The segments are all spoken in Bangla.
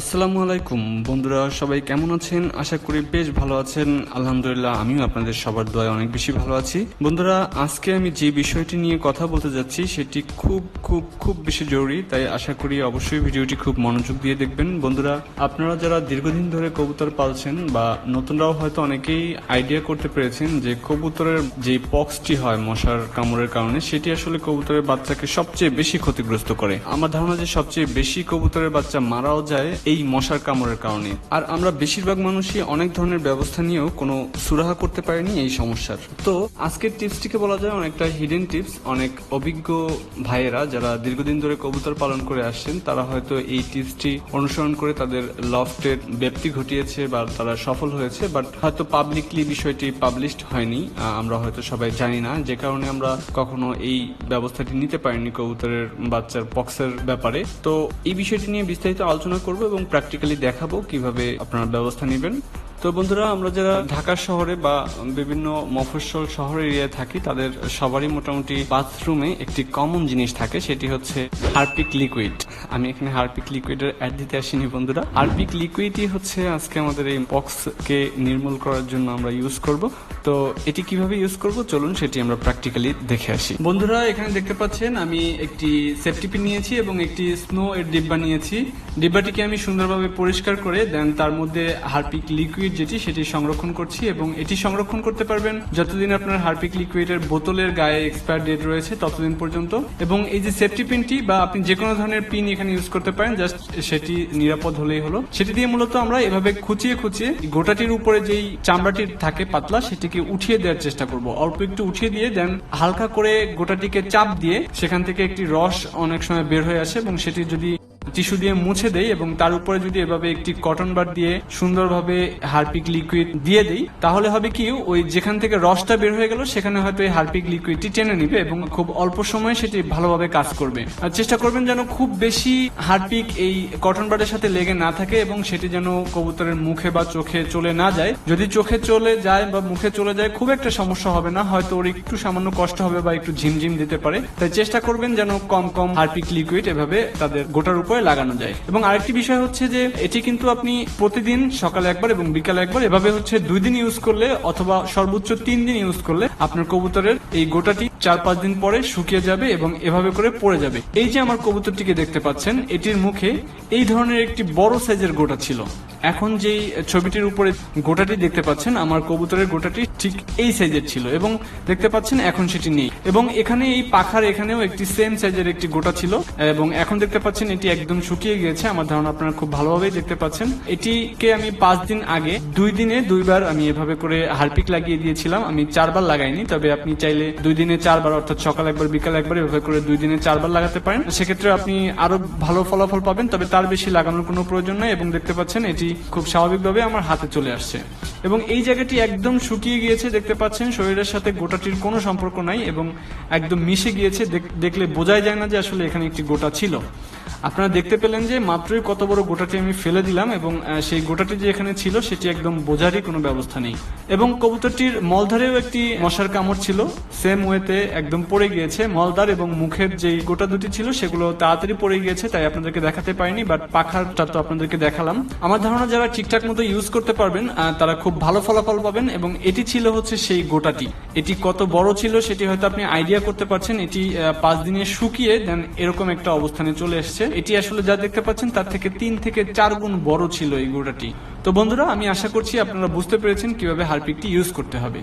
আসসালামু আলাইকুম। বন্ধুরা, সবাই কেমন আছেন? আশা করি বেশ ভালো আছেন। আলহামদুলিল্লাহ, আমিও আপনাদের সবার দোয়ায় অনেক বেশি ভালো আছি। বন্ধুরা, আজকে আমি যে বিষয়টি নিয়ে কথা বলতে যাচ্ছি, সেটি খুব খুব খুব বেশি জরুরি। তাই আশা করি অবশ্যই ভিডিওটি খুব মনোযোগ দিয়ে দেখবেন। বন্ধুরা, আপনারা যারা দীর্ঘদিন ধরে কবুতর পালছেন বা নতুনরাও হয়তো অনেকেই আইডিয়া করতে পেরেছেন যে কবুতরের যে পক্সটি হয় মশার কামড়ের কারণে, সেটি আসলে কবুতরের বাচ্চাকে সবচেয়ে বেশি ক্ষতিগ্রস্ত করে। আমার ধারণা যে সবচেয়ে বেশি কবুতরের বাচ্চা মারাও যায় এই মশার কামড়ের কারণে। আর আমরা বেশিরভাগ মানুষই অনেক ধরনের ব্যবস্থা নিয়েও কোনো সুরাহা করতে পারিনি এই সমস্যার। তো আজকের টিপসটিকে বলা যায় অনেকটা হিডেন টিপস অনেক অভিজ্ঞ ভাইয়েরা যারা দীর্ঘদিন ধরে কবুতর পালন করে আসছেন, তারা হয়তো এই টিপসটি অনুসরণ করে তাদের লফটের ব্যাপ্তি ঘটিয়েছে বা তারা সফল হয়েছে বাট হয়তো পাবলিকলি বিষয়টি পাবলিশড হয়নি। আমরা হয়তো সবাই জানি না। যে কারণে আমরা কখনো এই ব্যবস্থাটি নিতে পারিনি কবুতরের বাচ্চার পক্সের ব্যাপারে। তো এই বিষয়টি নিয়ে বিস্তারিত আলোচনা করব এবং প্র্যাকটিক্যালি দেখাবো কীভাবে আপনারা ব্যবস্থা নেবেন। তো বন্ধুরা, আমরা যারা ঢাকা শহরে বা বিভিন্ন মফস্বল শহর এরিয়ায় থাকি, তাদের সবারই মোটামুটি বাথরুমে একটি কমন জিনিস থাকে, সেটি হচ্ছে হারপিক লিকুইড আমি এখানে হারপিক লিকুইডের অ্যাড দিতে আসিনি বন্ধুরা। হারপিক লিকুইডই হচ্ছে আজকে আমাদের এই পক্সকে নির্মূল করার জন্য আমরা ইউজ করব। তো এটি কীভাবে ইউজ করব? চলুন সেটি আমরা প্র্যাকটিক্যালি দেখে আসি। বন্ধুরা, এখানে দেখতে পাচ্ছেন আমি একটি সেফটি পিন নিয়েছি এবং একটি স্নো এর ডিব্বা নিয়েছি। ডিব্বাটিকে আমি সুন্দরভাবে পরিষ্কার করে দেন তার মধ্যে হারপিক লিকুইড যেটি, সেটি সংরক্ষণ করছি এবং এটি সংরক্ষণ করতে পারবেন যতদিন আপনার হারপিক লিকুইডের বোতলের গায়ে এক্সপায়ার ডেট রয়েছে ততদিন পর্যন্ত। এবং এই যে সেফটি পিনটি বা আপনি যে কোনো ধরনের পিন এখানে ইউজ করতে পারেন জাস্ট সেটি নিরাপদ হলেই হলো। সেটি দিয়ে মূলত আমরা এভাবে খুঁচিয়ে খুঁচিয়ে গোটাটির উপরে যেই চামড়াটি থাকে পাতলা, সেটিকে উঠিয়ে দেওয়ার চেষ্টা করব। অল্প একটু উঠিয়ে দিয়ে দেন, হালকা করে গোটাটিকে চাপ দিয়ে সেখান থেকে একটি রস অনেক সময় বের হয়ে আসে এবং সেটি যদি টিস্যু দিয়ে মুছে দেই এবং তার উপরে যদি এভাবে একটি কটন বার দিয়ে সুন্দরভাবে হারপিক লিকুইড দিয়ে দেই, তাহলে হবে কি, ওই যেখান থেকে রসটা বের হয়ে গেল, সেখানে হয়তো এই হারপিক লিকুইডটি টেনে নিবে এবং খুব অল্প সময়ে সেটি ভালোভাবে কাজ করবে। আর চেষ্টা করবেন যেন খুব বেশি হারপিক এই কটন বারের সাথে লেগে না থাকে এবং সেটি যেন কবুতরের মুখে বা চোখে চলে না যায়। যদি চোখে চলে যায় বা মুখে চলে যায়, খুব একটা সমস্যা হবে না, হয়তো ওর একটু সামান্য কষ্ট হবে বা একটু ঝিমঝিম দিতে পারে। তাই চেষ্টা করবেন যেন কম কম হারপিক লিকুইড এভাবে তাদের গোটার উপরে লাগানো যায়। এবং আরেকটি বিষয় হচ্ছে যে, এটি কিন্তু আপনি প্রতিদিন সকালে একবার এবং বিকালে একবার, এভাবে হচ্ছে দুই দিন ইউজ করলে অথবা সর্বোচ্চ তিন দিন ইউজ করলে আপনার কবুতরের এই গোটাটি চার পাঁচ দিন পরে শুকিয়ে যাবে এবং এভাবে করে পড়ে যাবে। এই যে আমার কবুতরটিকে দেখতে পাচ্ছেন, এটির মুখে এই ধরনের একটি বড় সাইজের গোটা ছিল। এখন যেই ছবিটির উপরে গোটাটি দেখতে পাচ্ছেন, আমার কবুতরের গোটাটি ঠিক এই সাইজের ছিল এবং দেখতে পাচ্ছেন এখন সেটি নেই। এবং এখানে এই পাখার এখানেও একটি সেম সাইজের একটি গোটা ছিল এবং এখন দেখতে পাচ্ছেন এটি একদম শুকিয়ে গিয়েছে। আমার ধারণা আপনারা খুব ভালোভাবেই দেখতে পাচ্ছেন। এটিকে আমি পাঁচ দিন আগে, দুই দিনে দুইবার আমি এভাবে করে হারপিক লাগিয়ে দিয়েছিলাম। আমি চারবার লাগাইনি, তবে আপনি চাইলে দুই দিনে চারবার, অর্থাৎ সকাল একবার, বিকাল একবার এভাবে করে দুই দিনে চারবার লাগাতে পারেন। সেক্ষেত্রে আপনি আরও ভালো ফলাফল পাবেন, তবে তার বেশি লাগানোর কোনো প্রয়োজন নাই এবং দেখতে পাচ্ছেন এটি খুব স্বাভাবিকভাবে আমার হাতে চলে আসছে। এবং এই জায়গাটি একদম শুকিয়ে গিয়েছে, দেখতে পাচ্ছেন, শরীরের সাথে গোটাটির কোনো সম্পর্ক নাই এবং একদম মিশে গিয়েছে, দেখ- দেখলে বোঝাই যায় না যে আসলে এখানে একটি গোটা ছিল। আপনারা দেখতে পেলেন যে মাত্রই কত বড় গোটাটি আমি ফেলে দিলাম এবং সেই গোটাটি যে এখানে ছিল সেটি একদম বোঝারই কোনো ব্যবস্থা নেই। এবং কবুতরটির মলধারেও একটি মশার কামড় ছিল। সেম ওয়েতে একদম পড়ে গিয়েছে। মলদার এবং মুখের যে গোটা দুটি ছিল সেগুলো তাড়াতাড়ি পড়ে গিয়েছে, তাই আপনাদেরকে দেখাতে পারিনি, বাট পাখারটা তো আপনাদেরকে দেখালাম। আমার ধারণা যারা ঠিকঠাক মতো ইউজ করতে পারবেন তারা খুব ভালো ফলাফল পাবেন এবং এটি ছিল হচ্ছে সেই গোটাটি। এটি কত বড় ছিল সেটি হয়তো আপনি আইডিয়া করতে পারছেন, এটি পাঁচ দিনে শুকিয়ে দেন এরকম একটা অবস্থানে চলে এসেছে। এটি আসলে যা দেখতে পাচ্ছেন, তার থেকে তিন থেকে চার গুণ বড় ছিল এই গোড়াটি তো বন্ধুরা, আমি আশা করছি আপনারা বুঝতে পেরেছেন কীভাবে হারপিকটি ইউজ করতে হবে।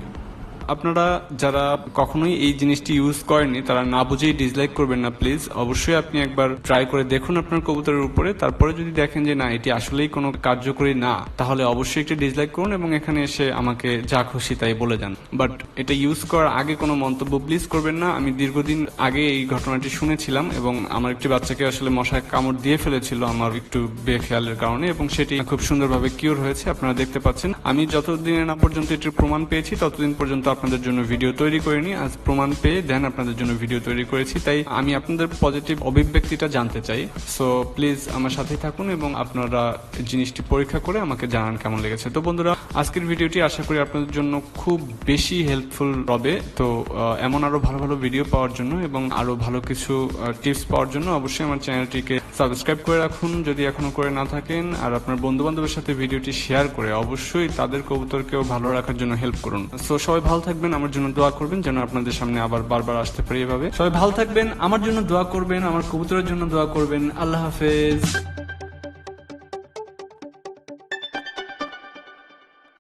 আপনারা যারা কখনোই এই জিনিসটি ইউজ করেননি, তারা না বুঝেই ডিসলাইক করবেন না প্লিজ অবশ্যই আপনি একবার ট্রাই করে দেখুন আপনার কবুতরের উপরে। তারপরে যদি দেখেন যে, না, এটি আসলেই কোনো কার্যকরী না, তাহলে অবশ্যই একটি ডিসলাইক করুন এবং এখানে এসে আমাকে যা খুশি তাই বলে যান। বাট এটা ইউজ করার আগে কোনো মন্তব্য প্লিজ করবেন না। আমি দীর্ঘদিন আগে এই ঘটনাটি শুনেছিলাম এবং আমার একটি বাচ্চাকে আসলে মশায় কামড় দিয়ে ফেলেছিল আমার একটু বেখেয়ালের কারণে এবং সেটি খুব সুন্দরভাবে কিওর হয়েছে, আপনারা দেখতে পাচ্ছেন। আমি যতদিন না পর্যন্ত এটির প্রমাণ পেয়েছি, ততদিন পর্যন্ত আপনাদের জন্য ভিডিও তৈরি করিনি, আজ প্রমাণ পেয়ে দেন আপনাদের জন্য ভিডিও তৈরি করেছি। তাই আমি আপনাদের পজিটিভ অভিব্যক্তিটা জানতে চাই। সো প্লিজ আমার সাথেই থাকুন এবং আপনারা জিনিসটি পরীক্ষা করে আমাকে জানান কেমন লেগেছে। তো বন্ধুরা, আজকের ভিডিওটি আশা করি আপনাদের জন্য খুব বেশি হেল্পফুল হবে। তো এমন আরও ভালো ভালো ভিডিও পাওয়ার জন্য এবং আরও ভালো কিছু টিপস পাওয়ার জন্য অবশ্যই আমার চ্যানেলটিকে সাবস্ক্রাইব করে রাখুন, যদি এখনও করে না থাকেন, আর আপনার বন্ধু বান্ধবের সাথে ভিডিওটি শেয়ার করে অবশ্যই তাদের কবুতরকেও ভালো রাখার জন্য হেল্প করুন। সো সবাই ভালো থাকবেন, আমার জন্য দোয়া করবেন, যেন আপনাদের সামনে আবার বারবার আসতে পারি এভাবে। সবাই ভালো থাকবেন, আমার জন্য দোয়া করবেন, আমার কবুতরের জন্য দোয়া করবেন। আল্লাহ হাফেজ।